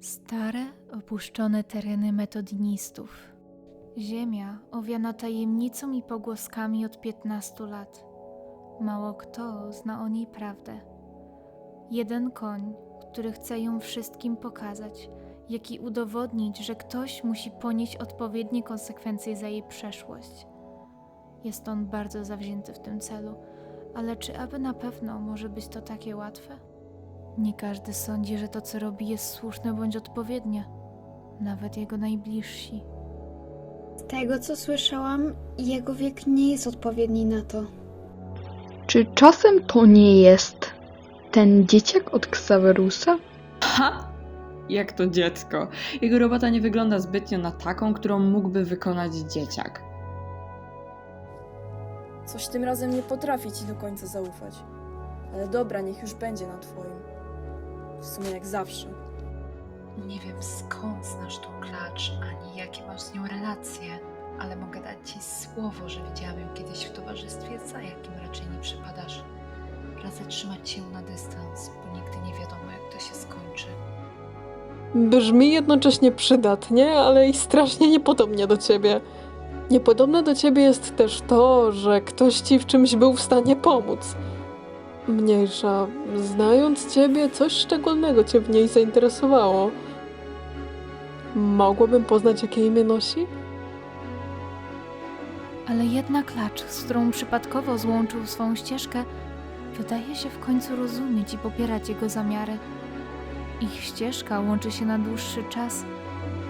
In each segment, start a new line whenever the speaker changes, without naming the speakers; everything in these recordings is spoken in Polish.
Stare, opuszczone tereny metodinistów. Ziemia owiana tajemnicą i pogłoskami od 15 lat. Mało kto zna o niej prawdę. Jeden koń, który chce ją wszystkim pokazać, jak i udowodnić, że ktoś musi ponieść odpowiednie konsekwencje za jej przeszłość. Jest on bardzo zawzięty w tym celu, ale czy aby na pewno może być to takie łatwe? Nie każdy sądzi, że to, co robi, jest słuszne bądź odpowiednie. Nawet jego najbliżsi.
Z tego co słyszałam, jego wiek nie jest odpowiedni na to.
Czy czasem to nie jest ten dzieciak od Ksawerusa?
Ha! Jak to dziecko. Jego robota nie wygląda zbytnio na taką, którą mógłby wykonać dzieciak.
Coś tym razem nie potrafię ci do końca zaufać. Ale dobra, niech już będzie na twoim. W sumie jak zawsze.
Nie wiem skąd znasz tą klacz, ani jakie masz z nią relacje, ale mogę dać ci słowo, że widziałam ją kiedyś w towarzystwie, za jakim raczej nie przypadasz. Radzę trzymać się na dystans, bo nigdy nie wiadomo, jak to się skończy.
Brzmi jednocześnie przydatnie, ale i strasznie niepodobnie do ciebie. Niepodobne do ciebie jest też to, że ktoś ci w czymś był w stanie pomóc. Mniejsza, znając ciebie, coś szczególnego cię w niej zainteresowało. Mogłabym poznać, jakie imię nosi?
Ale jedna klacz, z którą przypadkowo złączył swą ścieżkę, wydaje się w końcu rozumieć i popierać jego zamiary. Ich ścieżka łączy się na dłuższy czas,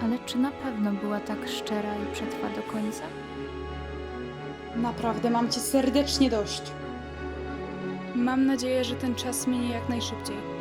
ale czy na pewno była tak szczera i przetrwa do końca?
Naprawdę mam cię serdecznie dość.
Mam nadzieję, że ten czas minie jak najszybciej.